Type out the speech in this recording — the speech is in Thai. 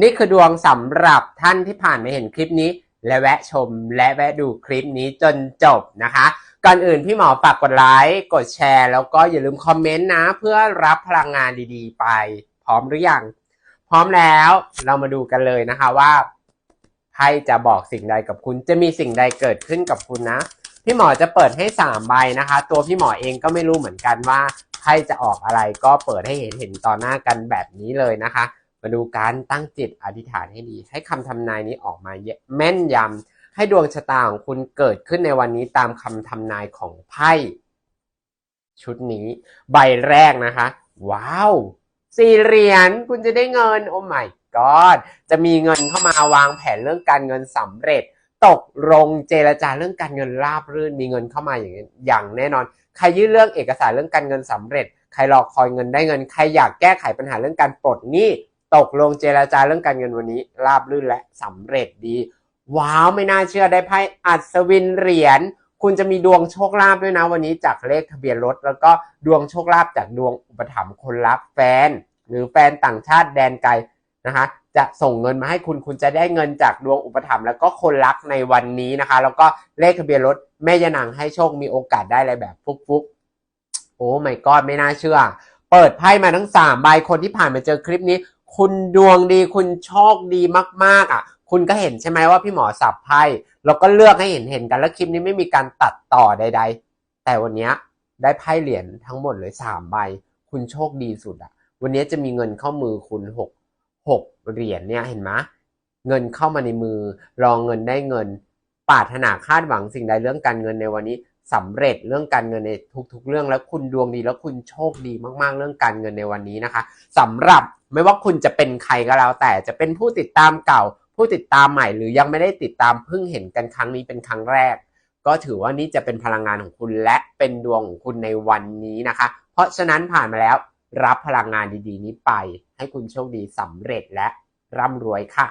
นี่คือดวงสำหรับท่านที่ผ่านมาเห็นคลิปนี้ และแวะชมและแวะดูคลิปนี้จนจบนะคะ ก่อนอื่นพี่หมอฝากกดไลค์กดแชร์ แล้วก็อย่าลืมคอมเมนต์นะ เพื่อรับพลังงานดีๆ ไป พร้อมหรือยัง พร้อมแล้วเรามาดูกันเลยนะคะว่าไพ่จะบอกสิ่งใดกับคุณจะมีสิ่งใดเกิดขึ้นกับคุณนะ พี่หมอจะเปิดให้สามใบนะคะ ตัวพี่หมอเองก็ไม่รู้เหมือนกันว่าไพ่จะออกอะไรก็เปิดให้เห็นเห็นต่อหน้ากันแบบนี้เลยนะคะ มาดูการตั้งจิตอธิษฐานให้ดี ให้คำทำนายนี้ออกมาแม่นยำให้ดวงชะตาของคุณเกิดขึ้นในวันนี้ตามคำทำนายของไพ่ชุดนี้ ใบแรกนะคะ ว้าวสี่เหรียญคุณจะได้เงิน โอ้ my god จะมีเงินเข้ามาวางแผนเรื่องการเงินสำเร็จ ตกลงเจรจาเรื่องการเงินราบรื่นมีเงินเข้ามาอย่างอย่างแน่นอน ใครยื่นเรื่องเอกสารเรื่องการเงินสำเร็จ ใครรอคอยเงินได้เงิน ใครอยากแก้ไขปัญหาเรื่องการปลดหนี้ ตกลงเจรจาเรื่องการเงินวันนี้ราบรื่นและสำเร็จดี ว้าวไม่น่าเชื่อได้ไพ่อัศวินเหรียญคุณจะมีดวงโชคลาภด้วยนะวันนี้จากเลขทะเบียนรถ แล้วก็ดวงโชคลาภจากดวงอุปถัมภ์คนรักแฟน หรือแฟนต่างชาติแดนไกลนะคะจะส่งเงินมาให้คุณคุณจะได้เงินจากดวงอุปถัมภ์แล้วก็คนรักในวันนี้นะคะ แล้วก็เลขทะเบียนรถแม่ยานางให้โชคมีโอกาสได้อะไรแบบฟุกๆโอ้ไม่กอดไม่น่าเชื่อ เปิดไพ่มาทั้งสามใบคนที่ผ่านมาเจอคลิปนี้ คุณดวงดีคุณโชคดีมากๆอะ คุณก็เห็นใช่ไหมว่าพี่หมอสับไพ่แล้วก็เลือกให้เห็นเห็นกัน แล้วคลิปนี้ไม่มีการตัดต่อใด ๆ แต่วันนี้ได้ไพ่เหรียญทั้งหมดเลยสามใบ คุณโชคดีสุดอะ วันนี้จะมีเงินเข้ามือคุณหกหกเหรียญเนี่ยเห็นไหมเงินเข้ามาในมือรองเงินได้เงินปรารถนาคาดหวังสิ่งใดเรื่องการเงินในวันนี้ สำเร็จเรื่องการเงินในทุกๆ เรื่องแล้วคุณดวงดีแล้วคุณโชคดีมากๆ เรื่องการเงินในวันนี้นะคะสำหรับไม่ว่าคุณจะเป็นใครก็แล้ว แต่จะเป็นผู้ติดตามเก่า ผู้ติดตามใหม่หรือยังไม่ได้ติดตามเพิ่งเห็นกันครั้งนี้เป็นครั้งแรก ก็ถือว่านี่จะเป็นพลังงานของคุณและเป็นดวงของคุณในวันนี้นะคะ เพราะฉะนั้นผ่านมาแล้วรับพลังงานดีๆ นี้ไป ให้คุณโชคดีสำเร็จและร่ำรวยค่ะ